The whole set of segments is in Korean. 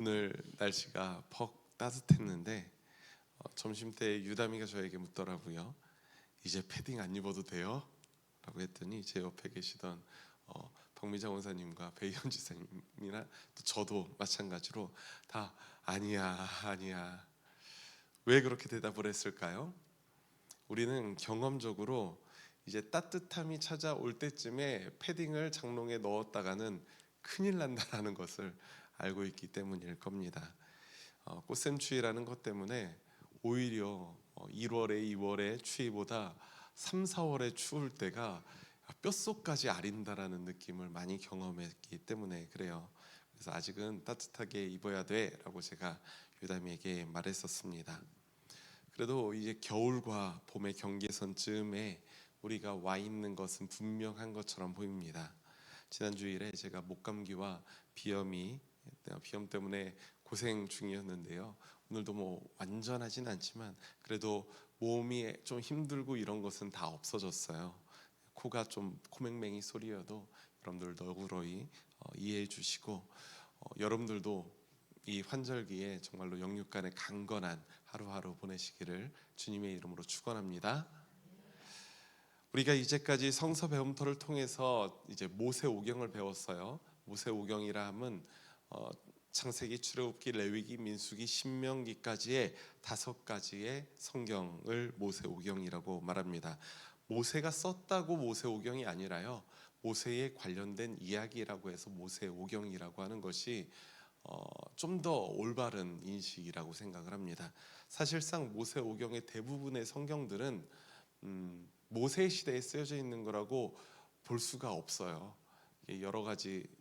오늘 날씨가 퍽 따뜻했는데 어, 점심 때 유다미가 저에게 묻더라고요. 이제 패딩 안 입어도 돼요? 라고 했더니 제 옆에 계시던 어, 박미자 원사님과 배현 지사님이나 또 저도 마찬가지로 다 아니야 아니야 왜 그렇게 대답을 했을까요? 우리는 경험적으로 이제 따뜻함이 찾아올 때쯤에 패딩을 장롱에 넣었다가는 큰일 난다라는 것을 알고 있기 때문일 겁니다. 어, 꽃샘추위라는 것 때문에 오히려 어, 1월에 2월의 추위보다 3, 4월에 추울 때가 뼛속까지 아린다라는 느낌을 많이 경험했기 때문에 그래요. 그래서 아직은 따뜻하게 입어야 돼라고 제가 유다미에게 말했었습니다. 그래도 이제 겨울과 봄의 경계선쯤에 우리가 와 있는 것은 분명한 것처럼 보입니다. 지난 주일에 제가 목감기와 비염이 비염 때문에 고생 중이었는데요. 오늘도 뭐 완전하진 않지만 그래도 몸이 좀 힘들고 이런 것은 다 없어졌어요. 코가 좀 코맹맹이 소리여도 여러분들 너그러이 어, 이해해 주시고 어, 여러분들도 이 환절기에 정말로 영육간의 강건한 하루하루 보내시기를 주님의 이름으로 축원합니다. 우리가 이제까지 성서 배움터를 통해서 이제 모세 오경을 배웠어요. 모세 오경이라 함은 어, 창세기, 출애굽기, 레위기, 민수기, 신명기까지의 다섯 가지의 성경을 모세 오경이라고 말합니다. 모세가 썼다고 모세 오경이 아니라요. 모세에 관련된 이야기라고 해서 모세 오경이라고 하는 것이 어, 좀 더 올바른 인식이라고 생각을 합니다. 사실상 모세 오경의 대부분의 성경들은 음, 모세 시대에 쓰여져 있는 거라고 볼 수가 없어요. 여러 가지 예,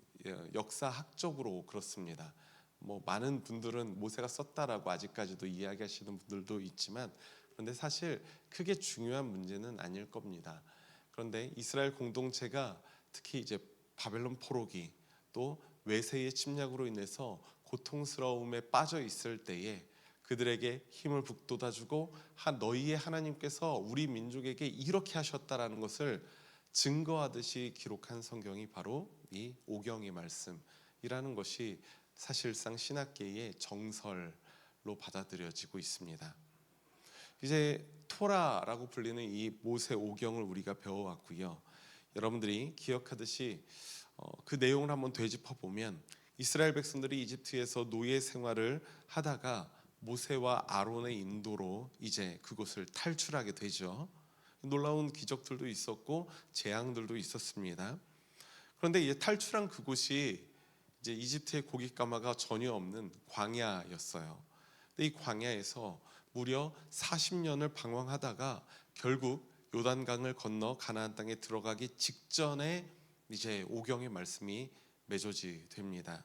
역사학적으로 그렇습니다. 뭐 많은 분들은 모세가 썼다라고 아직까지도 이야기하시는 분들도 있지만 그런데 사실 크게 중요한 문제는 아닐 겁니다. 그런데 이스라엘 공동체가 특히 이제 바벨론 포로기 또 외세의 침략으로 인해서 고통스러움에 빠져 있을 때에 그들에게 힘을 북돋아주고 한 너희의 하나님께서 우리 민족에게 이렇게 하셨다라는 것을 증거하듯이 기록한 성경이 바로 이 오경의 말씀이라는 것이 사실상 신학계의 정설로 받아들여지고 있습니다. 이제 토라라고 불리는 이 모세 오경을 우리가 배워왔고요. 여러분들이 기억하듯이 어, 그 내용을 한번 되짚어 보면 이스라엘 백성들이 이집트에서 노예 생활을 하다가 모세와 아론의 인도로 이제 그곳을 탈출하게 되죠. 놀라운 기적들도 있었고 재앙들도 있었습니다. 그런데 이제 탈출한 그곳이 이제 이집트의 고기 가마가 전혀 없는 광야였어요. 이 광야에서 무려 40년을 방황하다가 결국 요단강을 건너 가나안 땅에 들어가기 직전에 이제 오경의 말씀이 맺어지 됩니다.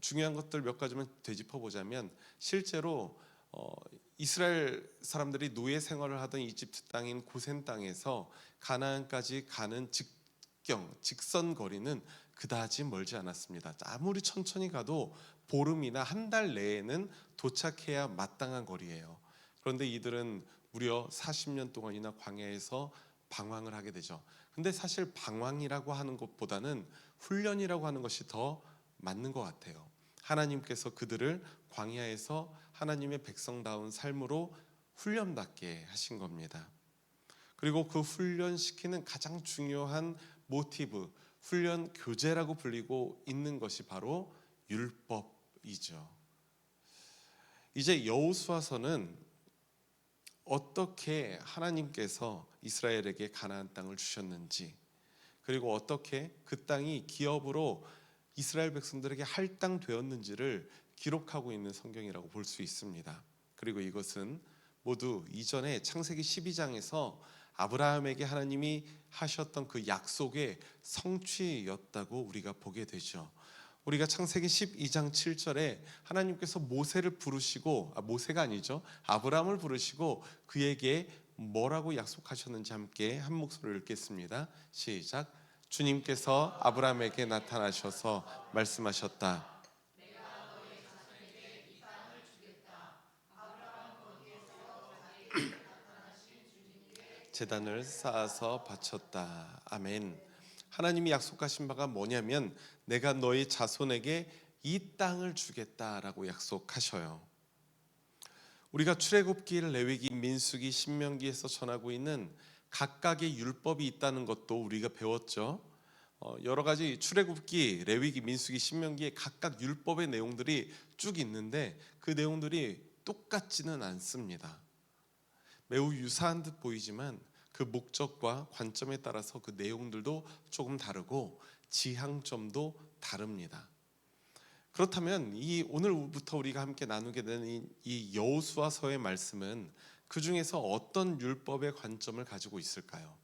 중요한 것들 몇 가지만 되짚어 보자면 실제로 어, 이스라엘 사람들이 노예 생활을 하던 이집트 땅인 고센 땅에서 가나안까지 가는 직경 직선 거리는 그다지 멀지 않았습니다. 아무리 천천히 가도 보름이나 한 달 내에는 도착해야 마땅한 거리예요. 그런데 이들은 무려 40년 동안이나 광야에서 방황을 하게 되죠. 근데 사실 방황이라고 하는 것보다는 훈련이라고 하는 것이 더 맞는 것 같아요. 하나님께서 그들을 광야에서 하나님의 백성다운 삶으로 훈련받게 하신 겁니다. 그리고 그 훈련시키는 가장 중요한 모티브, 훈련 교재라고 불리고 있는 것이 바로 율법이죠. 이제 여호수아서는 어떻게 하나님께서 이스라엘에게 가나안 땅을 주셨는지 그리고 어떻게 그 땅이 기업으로 이스라엘 백성들에게 할당되었는지를 기록하고 있는 성경이라고 볼 수 있습니다. 그리고 이것은 모두 이전에 창세기 12장에서 아브라함에게 하나님이 하셨던 그 약속의 성취였다고 우리가 보게 되죠. 우리가 창세기 12장 7절에 하나님께서 모세를 부르시고 아, 모세가 아니죠. 아브라함을 부르시고 그에게 뭐라고 약속하셨는지 함께 한 목소리를 읽겠습니다. 시작. 주님께서 아브라함에게 나타나셔서 말씀하셨다. 재단을 쌓아서 바쳤다. 아멘. 하나님이 약속하신 바가 뭐냐면 내가 너희 자손에게 이 땅을 주겠다라고 약속하셔요. 우리가 출애굽기, 레위기, 민수기, 신명기에서 전하고 있는 각각의 율법이 있다는 것도 우리가 배웠죠. 어, 여러 가지 출애굽기, 레위기, 민수기, 신명기에 각각 율법의 내용들이 쭉 있는데 그 내용들이 똑같지는 않습니다. 매우 유사한 듯 보이지만 그 목적과 관점에 따라서 그 내용들도 조금 다르고 지향점도 다릅니다. 그렇다면 이 오늘부터 우리가 함께 나누게 되는 이 여호수아서의 말씀은 그 중에서 어떤 율법의 관점을 가지고 있을까요?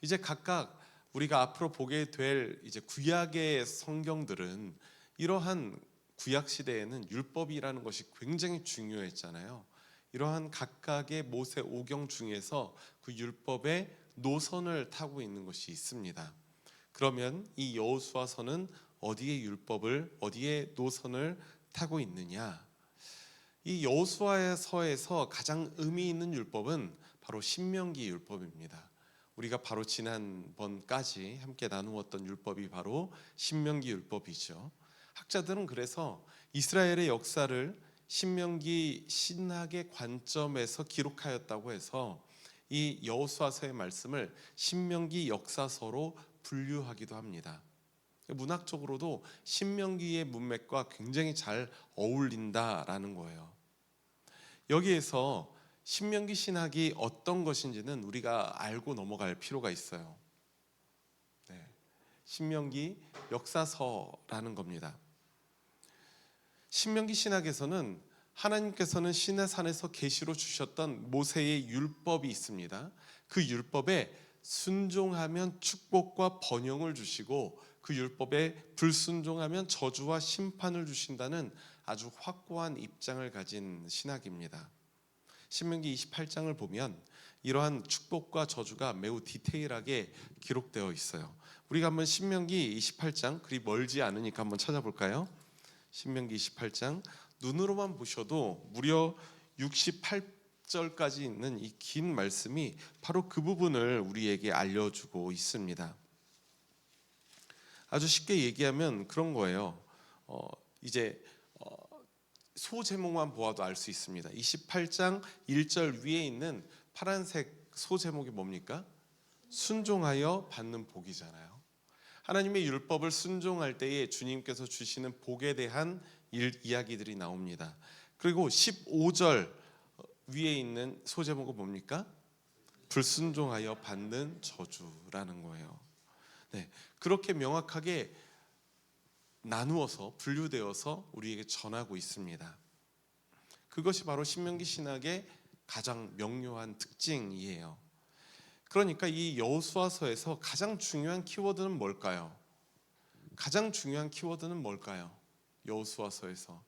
이제 각각 우리가 앞으로 보게 될 이제 구약의 성경들은 이러한 구약 시대에는 율법이라는 것이 굉장히 중요했잖아요. 이러한 각각의 모세 오경 중에서 그 율법의 노선을 타고 있는 것이 있습니다. 그러면 이 여호수아서는 어디에 율법을 어디에 노선을 타고 있느냐? 이 여호수아서에서 가장 의미 있는 율법은 바로 신명기 율법입니다. 우리가 바로 지난번까지 함께 나누었던 율법이 바로 신명기 율법이죠. 학자들은 그래서 이스라엘의 역사를 신명기 신학의 관점에서 기록하였다고 해서 이 여호수아서의 말씀을 신명기 역사서로 분류하기도 합니다. 문학적으로도 신명기의 문맥과 굉장히 잘 어울린다라는 거예요. 여기에서 신명기 신학이 어떤 것인지는 우리가 알고 넘어갈 필요가 있어요. 네. 신명기 역사서라는 겁니다. 신명기 신학에서는 하나님께서는 신의 산에서 계시로 주셨던 모세의 율법이 있습니다. 그 율법에 순종하면 축복과 번영을 주시고 그 율법에 불순종하면 저주와 심판을 주신다는 아주 확고한 입장을 가진 신학입니다. 신명기 28장을 보면 이러한 축복과 저주가 매우 디테일하게 기록되어 있어요. 우리가 한번 신명기 28장 그리 멀지 않으니까 한번 찾아볼까요? 신명기 28장 눈으로만 보셔도 무려 68절까지 있는 이 긴 말씀이 바로 그 부분을 우리에게 알려주고 있습니다. 아주 쉽게 얘기하면 그런 거예요. 어, 이제 어, 소 제목만 보아도 알 수 있습니다. 28장 1절 위에 있는 파란색 소 제목이 뭡니까? 순종하여 받는 복이잖아요. 하나님의 율법을 순종할 때에 주님께서 주시는 복에 대한 일, 이야기들이 나옵니다. 그리고 15절 위에 있는 소제목은 뭡니까? 불순종하여 받는 저주라는 거예요. 네, 그렇게 명확하게 나누어서 분류되어서 우리에게 전하고 있습니다. 그것이 바로 신명기 신학의 가장 명료한 특징이에요. 그러니까 이 여호수아서에서 가장 중요한 키워드는 뭘까요? 가장 중요한 키워드는 뭘까요? 여호수아서에서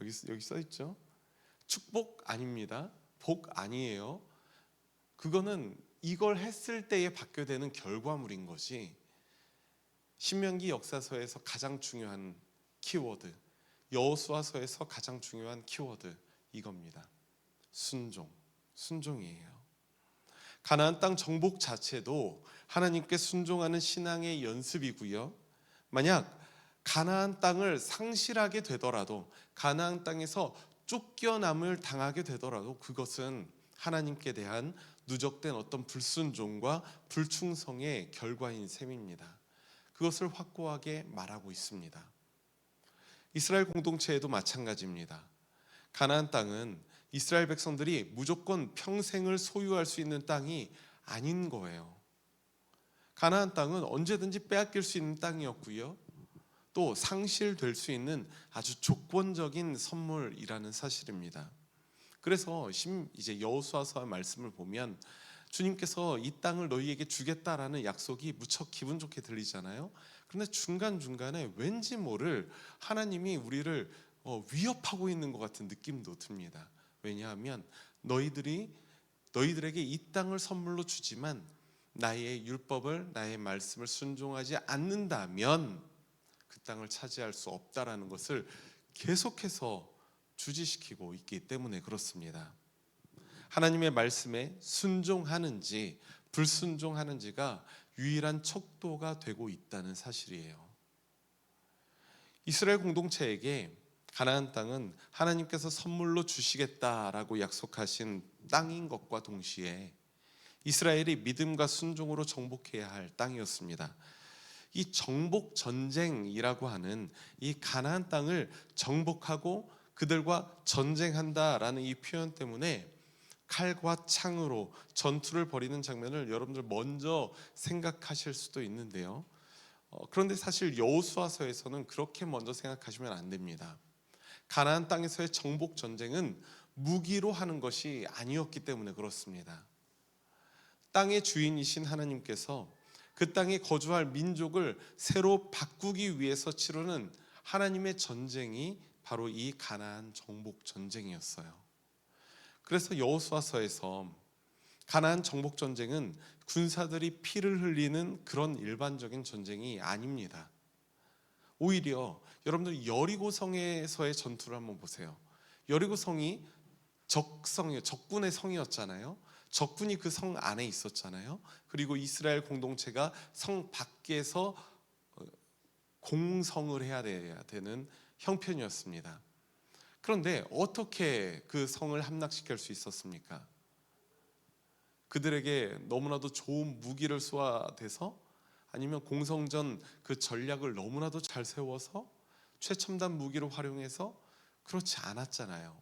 여기 여기 써 있죠. 축복 아닙니다. 복 아니에요. 그거는 이걸 했을 때에 받게 되는 결과물인 것이 신명기 역사서에서 가장 중요한 키워드, 여호수아서에서 가장 중요한 키워드 이겁니다. 순종, 순종이에요. 가나안 땅 정복 자체도 하나님께 순종하는 신앙의 연습이고요. 만약 가나안 땅을 상실하게 되더라도 가나안 땅에서 쫓겨남을 당하게 되더라도 그것은 하나님께 대한 누적된 어떤 불순종과 불충성의 결과인 셈입니다. 그것을 확고하게 말하고 있습니다. 이스라엘 공동체에도 마찬가지입니다. 가나안 땅은 이스라엘 백성들이 무조건 평생을 소유할 수 있는 땅이 아닌 거예요. 가나안 땅은 언제든지 빼앗길 수 있는 땅이었고요. 또 상실될 수 있는 아주 조건적인 선물이라는 사실입니다. 그래서 이제 여호수아서의 말씀을 보면 주님께서 이 땅을 너희에게 주겠다라는 약속이 무척 기분 좋게 들리잖아요. 그런데 중간 중간에 왠지 모를 하나님이 우리를 어, 위협하고 있는 것 같은 느낌도 듭니다. 왜냐하면 너희들이 너희들에게 이 땅을 선물로 주지만 나의 율법을 나의 말씀을 순종하지 않는다면 그 땅을 차지할 수 없다라는 것을 계속해서 주지시키고 있기 때문에 그렇습니다. 하나님의 말씀에 순종하는지 불순종하는지가 유일한 척도가 되고 있다는 사실이에요. 이스라엘 공동체에게 가나안 땅은 하나님께서 선물로 주시겠다라고 약속하신 땅인 것과 동시에 이스라엘이 믿음과 순종으로 정복해야 할 땅이었습니다. 이 정복 전쟁이라고 하는 이 가나안 땅을 정복하고 그들과 전쟁한다라는 이 표현 때문에 칼과 창으로 전투를 벌이는 장면을 여러분들 먼저 생각하실 수도 있는데요. 어, 그런데 사실 여호수아서에서는 그렇게 먼저 생각하시면 안 됩니다. 가나안 땅에서의 정복 전쟁은 무기로 하는 것이 아니었기 때문에 그렇습니다. 땅의 주인이신 하나님께서 그 땅에 거주할 민족을 새로 바꾸기 위해서 치르는 하나님의 전쟁이 바로 이 가나안 정복 전쟁이었어요. 그래서 여호수아서에서 가나안 정복 전쟁은 군사들이 피를 흘리는 그런 일반적인 전쟁이 아닙니다. 오히려 여러분들 여리고 성에서의 전투를 한번 보세요. 여리고 성이 적성이 적군의 성이었잖아요. 적군이 그 성 안에 있었잖아요. 그리고 이스라엘 공동체가 성 밖에서 어, 공성을 해야 되는 형편이었습니다. 그런데 어떻게 그 성을 함락시킬 수 있었습니까? 그들에게 너무나도 좋은 무기를 쏘아대서 아니면 공성전 그 전략을 너무나도 잘 세워서 최첨단 무기를 활용해서 그렇지 않았잖아요.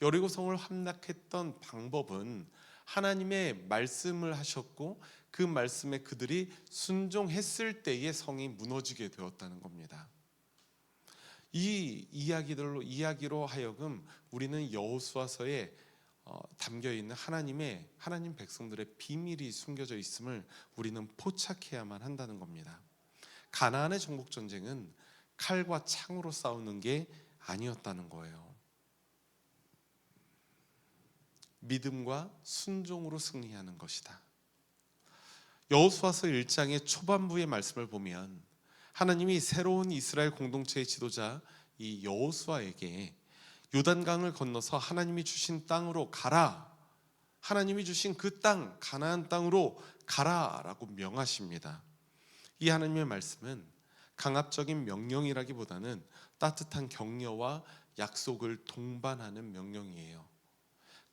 여리고성을 함락했던 방법은 하나님의 말씀을 하셨고 그 말씀에 그들이 순종했을 때에 성이 무너지게 되었다는 겁니다. 이 이야기들로 이야기로 하여금 우리는 여호수아서에 어, 담겨 있는 하나님의 하나님 백성들의 비밀이 숨겨져 있음을 우리는 포착해야만 한다는 겁니다. 가나안의 정복 전쟁은 칼과 창으로 싸우는 게 아니었다는 거예요. 믿음과 순종으로 승리하는 것이다. 여호수아서 1장의 초반부의 말씀을 보면 하나님이 새로운 이스라엘 공동체의 지도자 이 여호수아에게 요단강을 건너서 하나님이 주신 땅으로 가라. 하나님이 주신 그 땅, 가나안 땅으로 가라라고 명하십니다. 이 하나님의 말씀은 강압적인 명령이라기보다는 따뜻한 격려와 약속을 동반하는 명령이에요.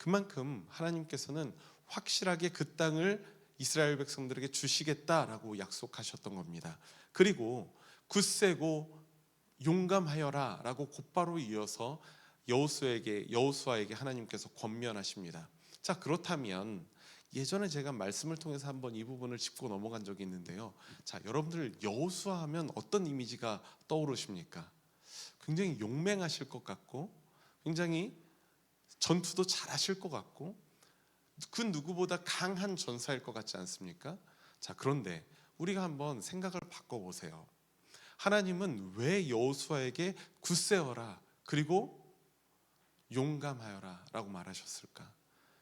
그만큼 하나님께서는 확실하게 그 땅을 이스라엘 백성들에게 주시겠다라고 약속하셨던 겁니다. 그리고 굳세고 용감하여라라고 곧바로 이어서 여호수에게 여호수아에게 하나님께서 권면하십니다. 자 그렇다면 예전에 제가 말씀을 통해서 한번 이 부분을 짚고 넘어간 적이 있는데요. 자 여러분들 여호수아 하면 어떤 이미지가 떠오르십니까? 굉장히 용맹하실 것 같고 굉장히 전투도 잘하실 것 같고 그 누구보다 강한 전사일 것 같지 않습니까? 자 그런데 우리가 한번 생각을 바꿔보세요. 하나님은 왜 여호수아에게 굳세어라 그리고 용감하여라라고 말하셨을까?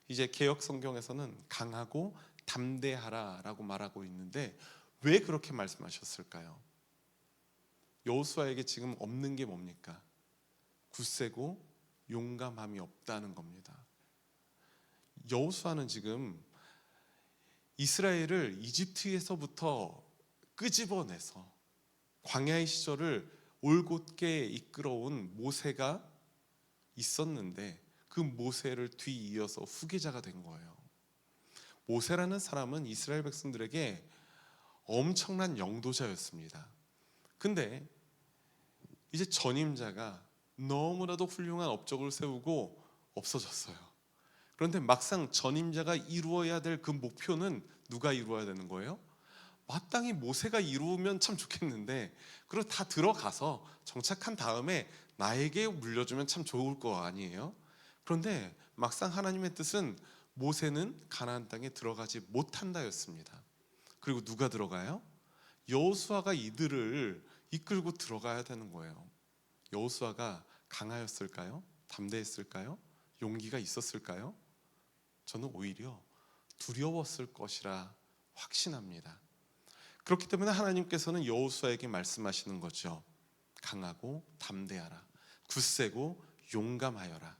이제 개혁 성경에서는 강하고 담대하라라고 말하고 있는데 왜 그렇게 말씀하셨을까요? 여호수아에게 지금 없는 게 뭡니까? 굳세고 용감함이 없다는 겁니다. 여호수아는 지금 이스라엘을 이집트에서부터 끄집어내서 광야의 시절을 올곧게 이끌어온 모세가 있었는데 그 모세를 뒤이어서 후계자가 된 거예요. 모세라는 사람은 이스라엘 백성들에게 엄청난 영도자였습니다. 근데 이제 전임자가 너무나도 훌륭한 업적을 세우고 없어졌어요. 그런데 막상 전임자가 이루어야 될 그 목표는 누가 이루어야 되는 거예요? 마땅히 모세가 이루면 참 좋겠는데 그리고 다 들어가서 정착한 다음에 나에게 물려주면 참 좋을 거 아니에요? 그런데 막상 하나님의 뜻은 모세는 가나안 땅에 들어가지 못한다였습니다. 그리고 누가 들어가요? 여호수아가 이들을 이끌고 들어가야 되는 거예요. 여호수아가 강하였을까요? 담대했을까요? 용기가 있었을까요? 저는 오히려 두려웠을 것이라 확신합니다. 그렇기 때문에 하나님께서는 여호수아에게 말씀하시는 거죠. 강하고 담대하라. 굳세고 용감하여라.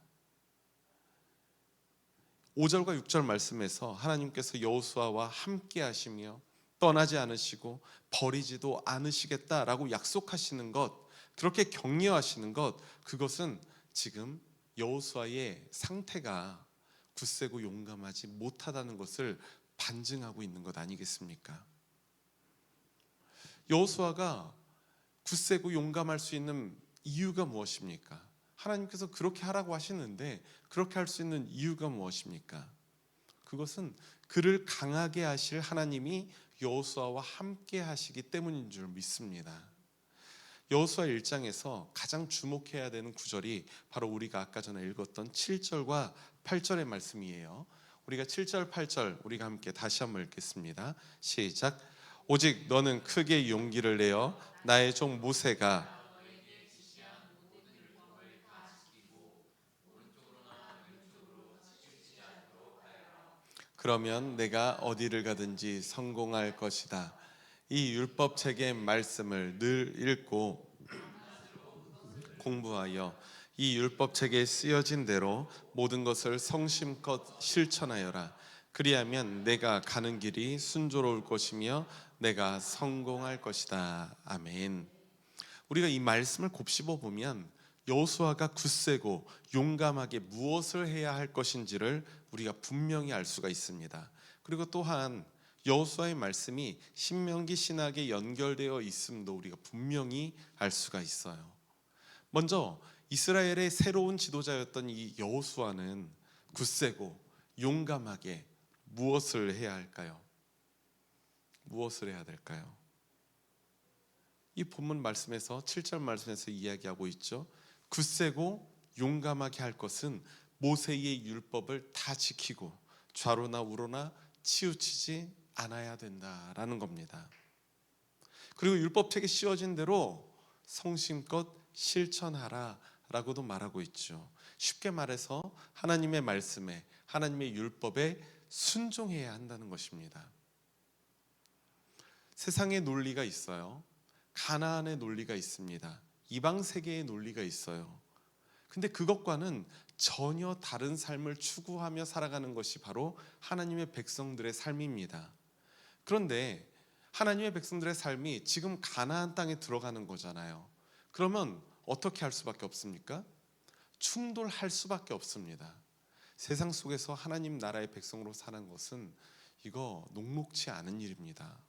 5절과 6절 말씀에서 하나님께서 여호수아와 함께 하시며 떠나지 않으시고 버리지도 않으시겠다라고 약속하시는 것 그렇게 격려하시는 것 그것은 지금 여호수아의 상태가 굳세고 용감하지 못하다는 것을 반증하고 있는 것 아니겠습니까? 여호수아가 굳세고 용감할 수 있는 이유가 무엇입니까? 하나님께서 그렇게 하라고 하시는데 그렇게 할 수 있는 이유가 무엇입니까? 그것은 그를 강하게 하실 하나님이 여호수아와 함께 하시기 때문인 줄 믿습니다. 여호수아 1장에서 가장 주목해야 되는 구절이 바로 우리가 아까 전에 읽었던 7절과 8절의 말씀이에요. 우리가 7절 8절 우리가 함께 다시 한번 읽겠습니다. 시작. 오직 너는 크게 용기를 내어 나의 종 모세가 그러면 내가 어디를 가든지 성공할 것이다. 이 율법 책의 말씀을 늘 읽고 공부하여 이 율법 책에 쓰여진 대로 모든 것을 성심껏 실천하여라. 그리하면 내가 가는 길이 순조로울 것이며 내가 성공할 것이다. 아멘. 우리가 이 말씀을 곱씹어 보면 여호수아가 굳세고 용감하게 무엇을 해야 할 것인지를 우리가 분명히 알 수가 있습니다. 그리고 또한 여호수아의 말씀이 신명기 신학에 연결되어 있음도 우리가 분명히 알 수가 있어요. 먼저 이스라엘의 새로운 지도자였던 이 여호수아는 굳세고 용감하게 무엇을 해야 할까요? 무엇을 해야 될까요? 이 본문 말씀에서 7절 말씀에서 이야기하고 있죠. 굳세고 용감하게 할 것은 모세의 율법을 다 지키고 좌로나 우로나 치우치지 않아야 된다라는 겁니다. 그리고 율법책에 씌워진 대로 성심껏 실천하라라고도 말하고 있죠. 쉽게 말해서 하나님의 말씀에 하나님의 율법에 순종해야 한다는 것입니다. 세상의 논리가 있어요. 가나안의 논리가 있습니다. 이방 세계의 논리가 있어요. 근데 그것과는 전혀 다른 삶을 추구하며 살아가는 것이 바로 하나님의 백성들의 삶입니다. 그런데 하나님의 백성들의 삶이 지금 가나안 땅에 들어가는 거잖아요. 그러면 어떻게 할 수밖에 없습니까? 충돌할 수밖에 없습니다. 세상 속에서 하나님 나라의 백성으로 사는 것은 이거 녹록치 않은 일입니다.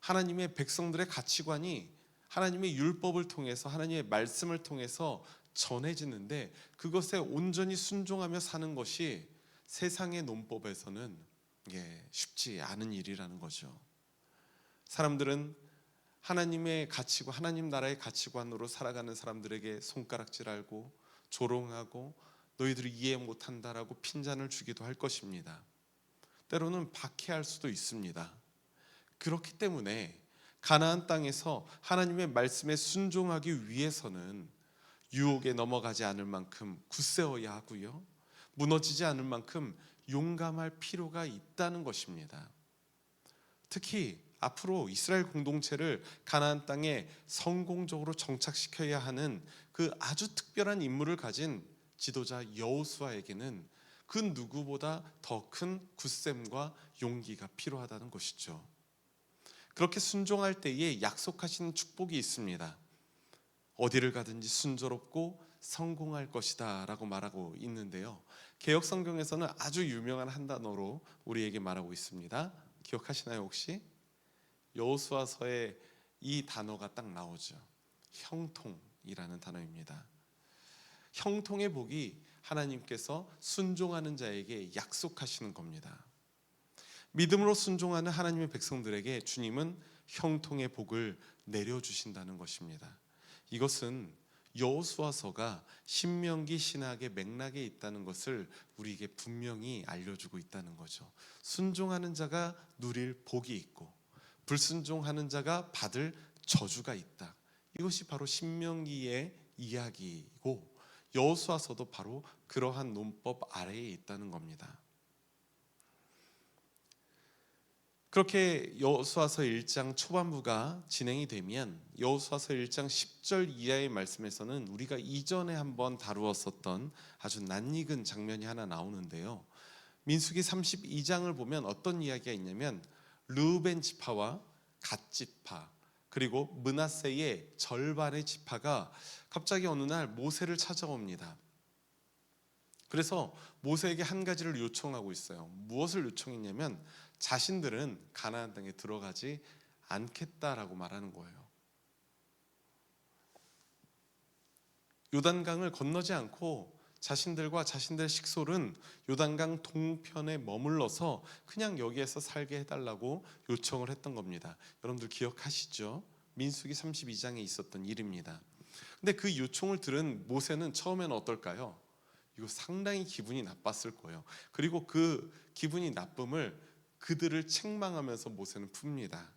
하나님의 백성들의 가치관이 하나님의 율법을 통해서 하나님의 말씀을 통해서 전해지는데 그것에 온전히 순종하며 사는 것이 세상의 논법에서는 예, 쉽지 않은 일이라는 거죠. 사람들은 하나님의 가치관, 하나님 나라의 가치관으로 살아가는 사람들에게 손가락질하고 조롱하고 너희들이 이해 못한다라고 핀잔을 주기도 할 것입니다. 때로는 박해할 수도 있습니다. 그렇기 때문에 가나안 땅에서 하나님의 말씀에 순종하기 위해서는 유혹에 넘어가지 않을 만큼 굳세어야 하고요. 무너지지 않을 만큼 용감할 필요가 있다는 것입니다. 특히 앞으로 이스라엘 공동체를 가나안 땅에 성공적으로 정착시켜야 하는 그 아주 특별한 임무를 가진 지도자 여호수아에게는 그 누구보다 더 큰 굳셈과 용기가 필요하다는 것이죠. 그렇게 순종할 때에 약속하신 축복이 있습니다. 어디를 가든지 순조롭고 성공할 것이다라고 말하고 있는데요. 개혁 성경에서는 아주 유명한 한 단어로 우리에게 말하고 있습니다. 기억하시나요 혹시? 여호수아서에 이 단어가 딱 나오죠. 형통이라는 단어입니다. 형통의 복이 하나님께서 순종하는 자에게 약속하시는 겁니다. 믿음으로 순종하는 하나님의 백성들에게 주님은 형통의 복을 내려 주신다는 것입니다. 이것은 여호수아서가 신명기 신학의 맥락에 있다는 것을 우리에게 분명히 알려주고 있다는 거죠. 순종하는 자가 누릴 복이 있고 불순종하는 자가 받을 저주가 있다. 이것이 바로 신명기의 이야기이고 여호수아서도 바로 그러한 논법 아래에 있다는 겁니다. 그렇게 여호수아서 1장 초반부가 진행이 되면 여호수아서 1장 10절 이하의 말씀에서는 우리가 이전에 한번 다루었었던 아주 낯익은 장면이 하나 나오는데요. 민수기 32장을 보면 어떤 이야기가 있냐면 르우벤 지파와 갓 지파 그리고 문하세의 절반의 지파가 갑자기 어느 날 모세를 찾아옵니다. 그래서 모세에게 한 가지를 요청하고 있어요. 무엇을 요청했냐면 자신들은 가나안 땅에 들어가지 않겠다라고 말하는 거예요. 요단강을 건너지 않고 자신들과 자신들의 식솔은 요단강 동편에 머물러서 그냥 여기에서 살게 해달라고 요청을 했던 겁니다. 여러분들 기억하시죠? 민수기 32장에 있었던 일입니다. 근데 그 요청을 들은 모세는 처음에는 어떨까요? 이거 상당히 기분이 나빴을 거예요. 그리고 그 기분이 나쁨을 그들을 책망하면서 모세는 풉니다.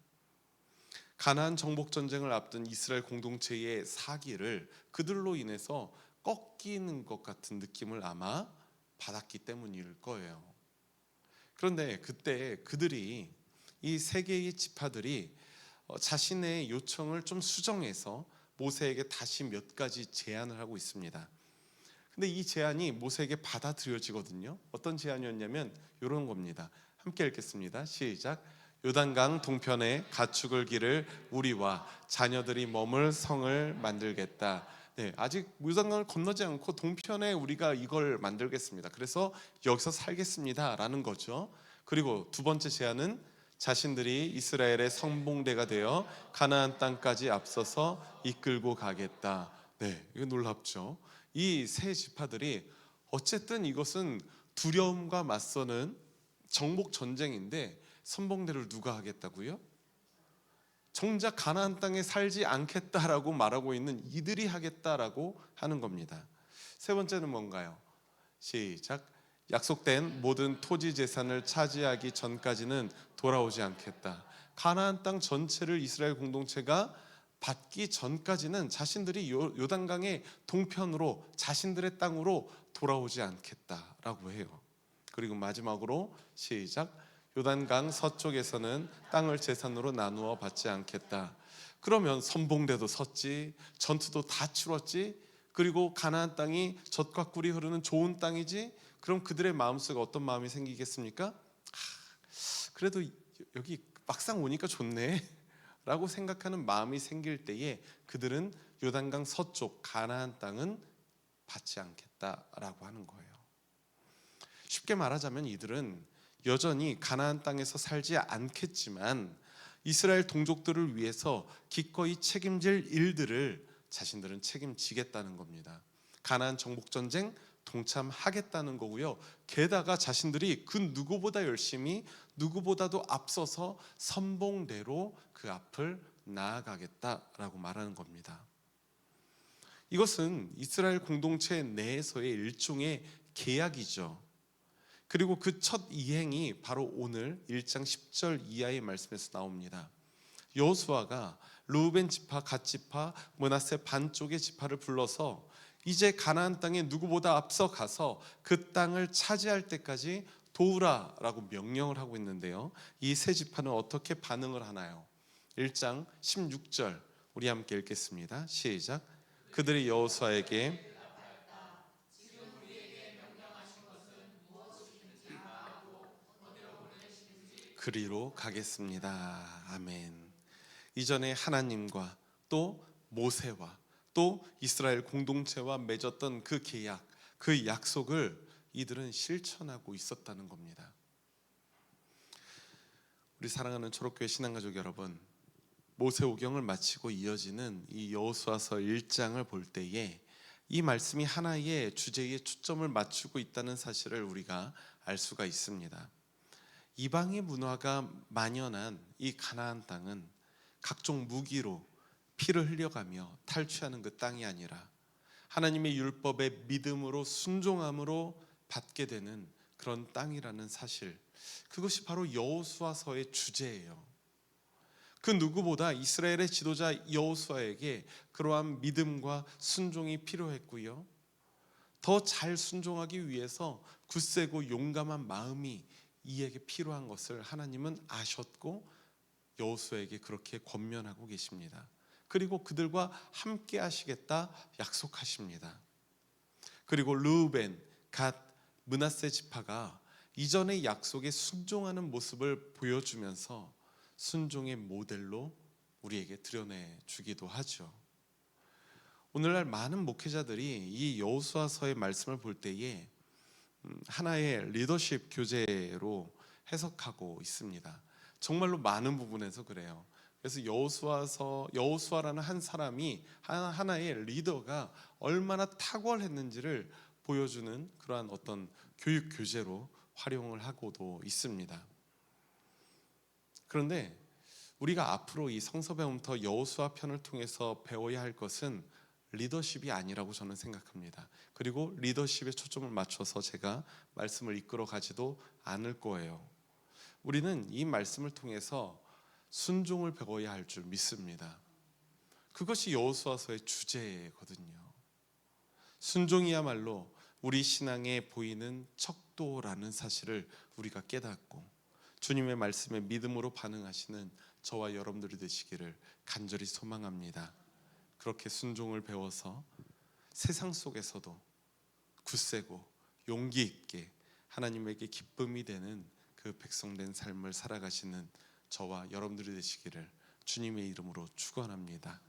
가나안 정복 전쟁을 앞둔 이스라엘 공동체의 사기를 그들로 인해서 꺾이는 것 같은 느낌을 아마 받았기 때문일 거예요. 그런데 그때 그들이 이 세 개의 지파들이 어, 자신의 요청을 좀 수정해서 모세에게 다시 몇 가지 제안을 하고 있습니다. 근데 이 제안이 모세에게 받아들여지거든요. 어떤 제안이었냐면 이런 겁니다. 함께 읽겠습니다. 시작. 요단강 동편에 가축을 기를 우리와 자녀들이 머물 성을 만들겠다. 네, 아직 요단강을 건너지 않고 동편에 우리가 이걸 만들겠습니다. 그래서 여기서 살겠습니다라는 거죠. 그리고 두 번째 제안은 자신들이 이스라엘의 성봉대가 되어 가나안 땅까지 앞서서 이끌고 가겠다. 네, 이거 놀랍죠. 이 세 지파들이 어쨌든 이것은 두려움과 맞서는 정복 전쟁인데 선봉대를 누가 하겠다고요? 정작 가나안 땅에 살지 않겠다라고 말하고 있는 이들이 하겠다라고 하는 겁니다. 세 번째는 뭔가요? 시작. 약속된 모든 토지 재산을 차지하기 전까지는 돌아오지 않겠다. 가나안 땅 전체를 이스라엘 공동체가 받기 전까지는 자신들이 요- 요단강의 동편으로 자신들의 땅으로 돌아오지 않겠다라고 해요. 그리고 마지막으로 시작. 요단강 서쪽에서는 땅을 재산으로 나누어 받지 않겠다. 그러면 선봉대도 섰지, 전투도 다 치렀지, 그리고 가나안 땅이 젖과 꿀이 흐르는 좋은 땅이지. 그럼 그들의 마음속에 어떤 마음이 생기겠습니까? 하, 그래도 여기 막상 오니까 좋네. 라고 생각하는 마음이 생길 때에 그들은 요단강 서쪽 가나안 땅은 받지 않겠다라고 하는 거예요. 쉽게 말하자면 이들은 여전히 가나안 땅에서 살지 않겠지만 이스라엘 동족들을 위해서 기꺼이 책임질 일들을 자신들은 책임지겠다는 겁니다. 가나안 정복 전쟁 동참하겠다는 거고요. 게다가 자신들이 그 누구보다 열심히 누구보다도 앞서서 선봉대로 그 앞을 나아가겠다라고 말하는 겁니다. 이것은 이스라엘 공동체 내에서의 일종의 계약이죠. 그리고 그 첫 이행이 바로 오늘 1장 10절 이하의 말씀에서 나옵니다. 여호수아가 루벤 지파, 갓 지파, 문하세 반쪽의 지파를 불러서 이제 가나안 땅에 누구보다 앞서 가서 그 땅을 차지할 때까지 도우라라고 명령을 하고 있는데요. 이 세 지파는 어떻게 반응을 하나요? 1장 16절 우리 함께 읽겠습니다. 시작. 그들이 여호수아에게 그리로 가겠습니다. 아멘. 이전에 하나님과 또 모세와 또 이스라엘 공동체와 맺었던 그 계약, 그 약속을 이들은 실천하고 있었다는 겁니다. 우리 사랑하는 초록교회 신앙가족 여러분, 모세오경을 마치고 이어지는 이 여호수아서 1장을 볼 때에 이 말씀이 하나의 주제에 초점을 맞추고 있다는 사실을 우리가 알 수가 있습니다. 이방의 문화가 만연한 이 가나안 땅은 각종 무기로 피를 흘려가며 탈취하는 그 땅이 아니라 하나님의 율법에 믿음으로 순종함으로 받게 되는 그런 땅이라는 사실 그것이 바로 여호수아서의 주제예요. 그 누구보다 이스라엘의 지도자 여호수아에게 그러한 믿음과 순종이 필요했고요. 더 잘 순종하기 위해서 굳세고 용감한 마음이 이에게 필요한 것을 하나님은 아셨고 여호수아에게 그렇게 권면하고 계십니다. 그리고 그들과 함께 하시겠다 약속하십니다. 그리고 르우벤, 갓, 문하세 지파가 이전의 약속에 순종하는 모습을 보여주면서 순종의 모델로 우리에게 드러내 주기도 하죠. 오늘날 많은 목회자들이 이 여호수아서의 말씀을 볼 때에 음, 하나의 리더십 교재로 해석하고 있습니다. 정말로 많은 부분에서 그래요. 그래서 여호수아서 여호수아라는 한 사람이 하나, 하나의 리더가 얼마나 탁월했는지를 보여주는 그러한 어떤 교육 교재로 활용을 하고도 있습니다. 그런데 우리가 앞으로 이 성서 배움터 여호수아 편을 통해서 배워야 할 것은 리더십이 아니라고 저는 생각합니다. 그리고 리더십에 초점을 맞춰서 제가 말씀을 이끌어 가지도 않을 거예요. 우리는 이 말씀을 통해서 순종을 배워야 할 줄 믿습니다. 그것이 여호수아서의 주제거든요. 순종이야말로 우리 신앙에 보이는 척도라는 사실을 우리가 깨닫고 주님의 말씀에 믿음으로 반응하시는 저와 여러분들이 되시기를 간절히 소망합니다. 그렇게 순종을 배워서 세상 속에서도 굳세고 용기 있게 하나님에게 기쁨이 되는 그 백성된 삶을 살아가시는 저와 여러분들이 되시기를 주님의 이름으로 축원합니다.